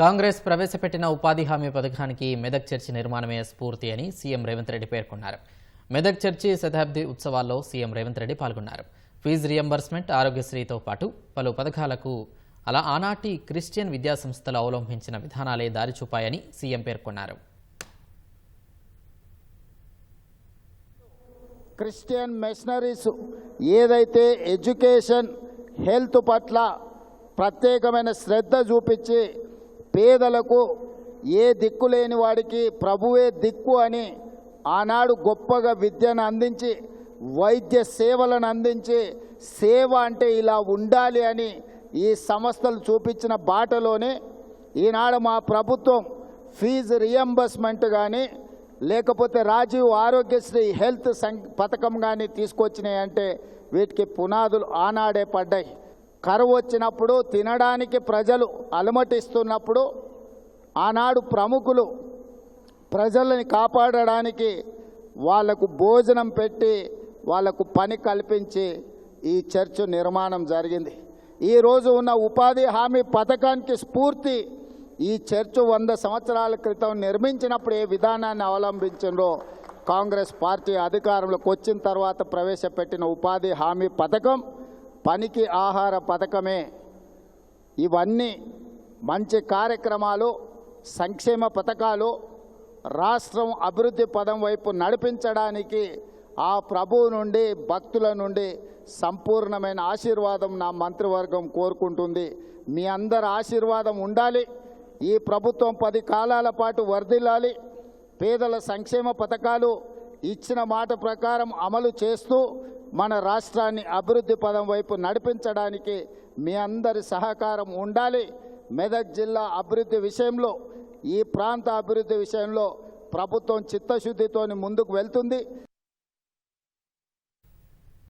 కాంగ్రెస్ ప్రవేశపెట్టిన ఉపాధి హామీ పథకానికి మెదక్ చర్చి నిర్మాణమే స్ఫూర్తి అని సీఎం రేవంత్ రెడ్డి పేర్కొన్నారు. మెదక్ చర్చి శతాబ్ది ఉత్సవాల్లో సీఎం రేవంత్ రెడ్డి పాల్గొన్నారు. ఫీజు రియంబర్స్మెంట్ ఆరోగ్యశ్రీతో పాటు పలు పథకాలకు అలా ఆనాటి క్రిస్టియన్ విద్యాసంస్థలు అవలంబించిన విధానాలే దారి చూపాయని సీఎం పేర్కొన్నారు. క్రిస్టియన్ మిషనరీస్ ఏదైతే ఎడ్యుకేషన్ హెల్త్ పట్ల ప్రత్యేకమైన శ్రద్ధ చూపించి పేదలకు ఏ దిక్కు లేని వాడికి ప్రభువే దిక్కు అని ఆనాడు గొప్పగా విద్యను అందించి వైద్య సేవలను అందించి సేవ అంటే ఇలా ఉండాలి అని ఈ సంస్థలు చూపించిన బాటలోనే ఈనాడు మా ప్రభుత్వం ఫీజు రియంబర్స్మెంట్ కానీ లేకపోతే రాజీవ్ ఆరోగ్యశ్రీ హెల్త్ సం పథకం కానీ తీసుకొచ్చినాయి అంటే వీటికి పునాదులు ఆనాడే పడ్డాయి. కరువు వచ్చినప్పుడు తినడానికి ప్రజలు అలమటిస్తున్నప్పుడు ఆనాడు ప్రముఖులు ప్రజలని కాపాడడానికి వాళ్ళకు భోజనం పెట్టి వాళ్ళకు పని కల్పించి ఈ చర్చ్ నిర్మాణం జరిగింది. ఈరోజు ఉన్న ఉపాధి హామీ పథకానికి స్ఫూర్తి ఈ చర్చ్ వంద సంవత్సరాల క్రితం నిర్మించినప్పుడు ఏ విధానాన్ని అవలంబించిందో కాంగ్రెస్ పార్టీ అధికారంలోకి వచ్చిన తర్వాత ప్రవేశపెట్టిన ఉపాధి హామీ పథకం పనికి ఆహార పథకమే. ఇవన్నీ మంచి కార్యక్రమాలు సంక్షేమ పథకాలు రాష్ట్రం అభివృద్ధి పదం వైపు నడిపించడానికి ఆ ప్రభువు నుండి భక్తుల నుండి సంపూర్ణమైన ఆశీర్వాదం నా మంత్రివర్గం కోరుకుంటుంది. మీ అందరి ఆశీర్వాదం ఉండాలి. ఈ ప్రభుత్వం పది కాలాల పాటు వర్ధిల్లాలి. పేదల సంక్షేమ పథకాలు ఇచ్చిన మాట ప్రకారం అమలు చేస్తూ మన రాష్ట్రాన్ని అభివృద్ధి పదం వైపు నడిపించడానికి మీ అందరి సహకారం ఉండాలి. మెదక్ జిల్లా అభివృద్ధి విషయంలో ఈ ప్రాంత అభివృద్ధి విషయంలో ప్రభుత్వం చిత్తశుద్ధితోని ముందుకు వెళ్తుంది.